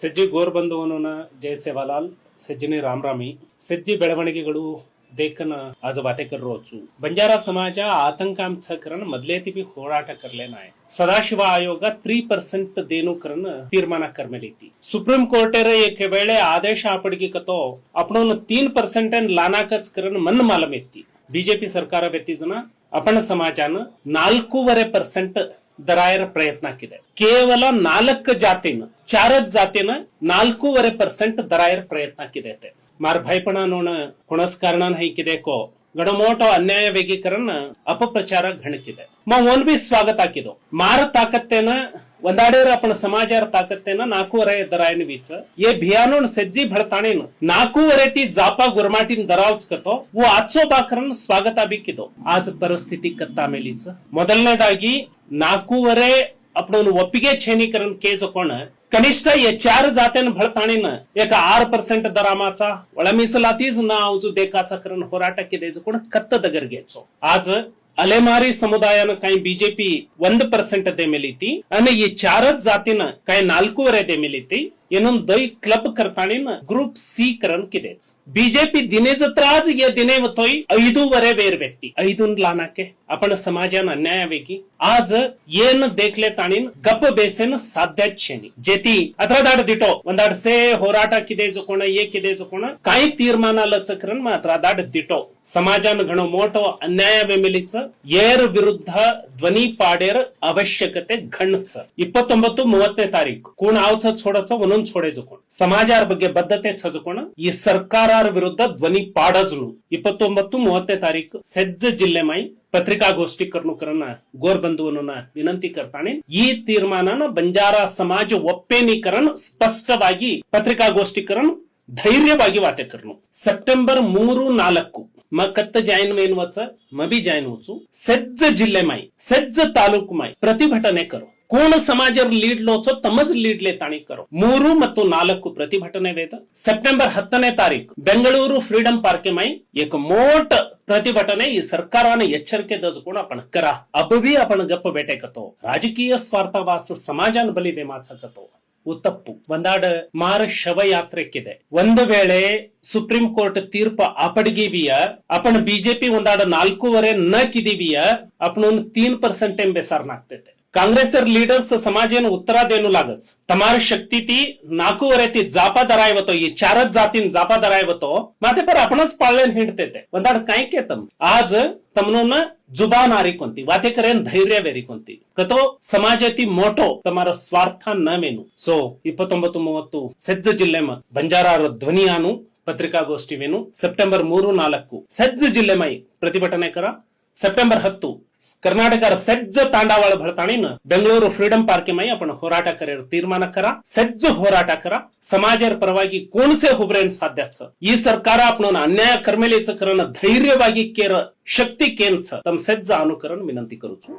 ಸಜ್ಜಿ ಗೋರ್ಬಂಧುವನ ಜಯ ಸೇವಾಲಾಲ್, ಸಜ್ಜನಿ ರಾಮರಾಮಿ, ಸಜ್ಜಿ ಬೆಳವಣಿಗೆಗಳು ದೇಕನ ಆಜ ವಾಟೇಕರ್ ರೋಚು. ಬಂಜಾರ ಸಮಾಜ ಆತಂಕಾಂಶಕರನ್ನ ಮೊದಲೇತಿಪಿ ಹೋರಾಟ ಕರ್ಲೇನಾಯ ಸದಾಶಿವ ಆಯೋಗ ತ್ರೀ ಪರ್ಸೆಂಟ್ ದೇನು ಕರನ್ ತೀರ್ಮಾನ ಕರ್ಮೇಲಿತಿ. ಸುಪ್ರೀಂ ಕೋರ್ಟೇರ ಏಕೆ ವೇಳೆ ಆದೇಶ ಅಪಡಿಗೆ ಕತೋ ಅಪಣೋನ ತೀನ್ ಪರ್ಸೆಂಟ್ ಅನ್ ಲಾನಾಕಚ್ ಕರನ್ ಮನ್ ಮಾಲಮ್ ಬಿಜೆಪಿ ಸರ್ಕಾರ ವ್ಯತಿಜನ, ಅಪಣ ಸಮಾಜನ ನಾಲ್ಕೂವರೆ ಪರ್ಸೆಂಟ್ ದರಾಯರ ಪ್ರಯತ್ನ ಹಾಕಿದೆ ಕೇವಲ ನಾಲ್ಕು ಜಾತಿನ, ಚಾರದ್ ಜಾತಿನ ನಾಲ್ಕೂವರೆ ಪರ್ಸೆಂಟ್ ದರಾಯರ ಪ್ರಯತ್ನ ಪ್ರಯತ್ನಕ್ಕಿದೆ ಮಾರ್ ಭಯಪಣ ನೋಣ ಹೈಕಿದೆ ಹೈಕಿದೆಕೋ ಗಡಮೋಟ ಅನ್ಯಾಯ ವೇಗೀಕರಣ ಅಪಪ್ರಚಾರ ಘಣಕಿದೆ ಮಾ ಒನ್ ಬಿ ಸ್ವಾಗತ ಹಾಕಿದ್ವು ಮಾರ ತಾಕತ್ತೇನ ಒಂದಾಡಿದ್ರೆ ಅಪ್ಪನ ಸಮಾಜ ತಾಕತ್ತೇನ ನಾಲ್ಕೂವರೆ ದರಾಯನ ವೀಚ. ಏ ಭಿಯಾನೋನ್ ಸಜ್ಜಿ ಭಳತಾಣೇನು ನಾಲ್ಕೂವರೆ ಟಿ ಜಾಪ ಗುರ್ಮಾಟಿನ ದರಾವ್ಸ್ಕತೋ ಓ ಆಚೋ ಬಾಕರನ್ ಸ್ವಾಗತ ಬೇಕಿದೋ. ಆಜ ಪರಿಸ್ಥಿತಿ ಕತ್ತಾ ಮೇಲೀಚ ಮೊದಲನೇದಾಗಿ ನಾಲ್ಕೂವರೆ आपण ಒಪ್ಪಿಗೆ छेनीकरण केजकोण कनिष्ठ या चार जात्यान भळताणीन एक आर पर्सेंट दरामाचा ಒಳ ಮೀಸಲಾತೀಸ್ ನಾವು जो देखाचा करण ಹೋರಾಟ केदेज कोण कत्त दगर घ्यायचो आज अलेमारी समुदायानं काही बीजेपी ಒಂದ್ ಪರ್ಸೆಂಟ್ देमेलीती आणि ಈ चारच जातीनं काही ನಾಲ್ಕೂವರೆ ಏನೊಂದು ದೈ ಕ್ಲಬ್ करताने ಗ್ರೂಪ್ ग्रुप ಸಿ ಬಿಜೆಪಿ ದಿನೇ ಜತ್ರಾಜ್ ಯ ದಿನೇ ವತೋಯ್ ಐದೂವರೆ ಬೇರೆ ವ್ಯಕ್ತಿ. ಐದೂನ್ ಲಾನಾಕೆ. ಅಪಣ ಸಮಾಜನ अन्याय वेगी आज ಏನ್ ದೇಖ್ಲೆ ತಾಣಿನ್ ಗಪ್ಪ ಬೇಸೇನ ಸಾಧ್ಯ ಛೇನಿ ಜೇತಿ ಅದ್ರದಾಡ್ ದಿಟೋ ಒಂದಾಡ್ ಸೇ ಹೋರಾಟ ಕಿದೆ ಜೋಕೋಣ ಏ ಕಿದೆ ಜೋಕೋಣ ಕಾಯಿ ತೀರ್ಮಾನ ಲಚಕ್ರನ್ ಅದ್ರದಾಡ್ ದಿಟೋ ಸಮಾಜನ ಗಣೋ ಮೋಟೋ ಅನ್ಯಾಯವೇ ಮಿಲಿಚ, ಏರ್ ವಿರುದ್ಧ ಧ್ವನಿ ಪಾಡೇರ್ ಅವಶ್ಯಕತೆ ಘಣ್ಚ. ಇಪ್ಪತ್ತೊಂಬತ್ತು ಮೂವತ್ತನೇ ತಾರೀಕು ಕೂಣ ಆವ್ಚ ಛೋಡಚ, ಒಂದೊಂದು ಒಂದ್ ಸೊಡೆದುಕೊಂಡು ಸಮಾಜ ಬಗ್ಗೆ ಬದ್ಧತೆ ಛಜಕೊಂಡು ಈ ಸರ್ಕಾರ ವಿರುದ್ಧ ಧ್ವನಿ ಪಾಡಜ್ರು ಇಪ್ಪತ್ತೊಂಬತ್ತು ಮೂವತ್ತೇ ತಾರೀಕು ಸೆಜ್ಜ ಜಿಲ್ಲೆ ಮೈ ಪತ್ರಿಕಾಗೋಷ್ಠಿ ಕರ್ನುಕರನ್ನ ಗೋರ್ ಬಂಧುವನ್ನ ವಿನಂತಿ ಕರ್ತಾನೆ. ಈ ತೀರ್ಮಾನನ ಬಂಜಾರ ಸಮಾಜ ಒಪ್ಪೇನೀಕರಣ ಸ್ಪಷ್ಟವಾಗಿ ಪತ್ರಿಕಾಗೋಷ್ಠಿಕರನ್ ಧೈರ್ಯವಾಗಿ ವಾತೆ ಕರ್ನು ಸೆಪ್ಟೆಂಬರ್ ಮೂರು ನಾಲ್ಕು मग कत्त जैन मेन वच मी जैन वचू सज्ज जिल्हे माई सज्ज तालुक माई प्रतिभटने करो। कोण समाज लीड लोचो तमज लीड ले ताणी करो। मूरु मत्तु नालक्कु प्रतिभटने वेद सेप्टेंबर हत्तने तारीख बेंगळूरु फ्रीडम पार्के माई एक मोट प्रतिभटने ये सरकारवाने यच्छर के दजकोण आपण करा। अब भी आपण गप्प बेटे कतो। राजकीय स्वार्थावास समाजान बली देमाचा कतो। ಉತ್ತಪ್ಪು ಒಂದಾಡ ಮಾರ ಶವಯಾತ್ರೆಕ್ಕಿದೆ. ಒಂದು ವೇಳೆ ಸುಪ್ರೀಂ ಕೋರ್ಟ್ ತೀರ್ಪ ಅಪಡಗಿವಿಯ ಅಪನ ಬಿಜೆಪಿ ಒಂದಾಡ ನಾಲ್ಕೂವರೆ ನಕ್ಕಿದೀವಿಯ ಅಪನ ಒಂದು ತೀನ್ ಪರ್ಸೆಂಟ್ ಎಂಬೆ ಸಾರ್ನಾಗ್ತೈತೆ કાંગ્રેસર લીડર્સ સમાજેને ઉત્તરાદેનું લાગત તમારી શક્તિથી ನಾಲ್ಕೂವರೆತಿ ಜಾಪ ದರಾಯವತ್ತೋ, ಈ ಚಾರದ್ ಜಾತಿನ ಜಾಪ ದರಾಯವತ್ತೋ ಮತ್ತೆ ಪರ આપણસ પાળલેન હિંડતે ಒಂದಾಡ್ કાંઈકે તમ આજ તમનોન ಜುಬಾನ್ ಆರಿಕೊಂತಿ ವಾತೆಕರೇನ್ ಧೈರ್ಯ ಬೇರಿಕೊಂತಿ. ಕತೋ ಸಮಾಜತಿ ಮೋಟೋ, ತಮಾರ ಸ್ವಾರ್ಥ ನಮೇನು. ಸೊ, ಇಪ್ಪತ್ತೊಂಬತ್ತು ಮೂವತ್ತು ಸಜ್ಜ ಜಿಲ್ಲೆ ಬಂಜಾರರ ಧ್ವನಿಯಾನು ಪತ್ರಿಕಾಗೋಷ್ಠಿವೇನು, ಸೆಪ್ಟೆಂಬರ್ ಮೂರು ನಾಲ್ಕು. ಸಜ್ಜ ಜಿಲ್ಲೆ ಮೈ ಪ್ರತಿಭಟನೆಕರ ಸೆಪ್ಟೆಂಬರ್ ಹತ್ತು ಕರ್ನಾಟಕ ಸಜ್ಜ ತಾಂಡವಾಳ ಬಳತಾಣಿನ ಬೆಂಗಳೂರು ಫ್ರೀಡಂ ಪಾರ್ಕಿಮೈ ಅಪಣ ಹೋರಾಟ ಕರೆಯರು ತೀರ್ಮಾನ ಕರ ಸಜ್ಜ ಹೋರಾಟ ಕರ ಸಮಾಜರ ಪರವಾಗಿ ಕೋಣಸೆ ಹುಬ್ರೇನ್ ಸಾಧ್ಯ ಈ ಸರ್ಕಾರ ಅಪನ ಅನ್ಯಾಯ ಕರ್ಮೇಲೇಚ ಕರನ ಧೈರ್ಯವಾಗಿ ಕೇರ ಶಕ್ತಿ ಕೇಂದ್ರ ತಮ್ಮ ಸಜ್ಜ ಅನುಕರಣ ವಿನಂತಿ ಕರುಚು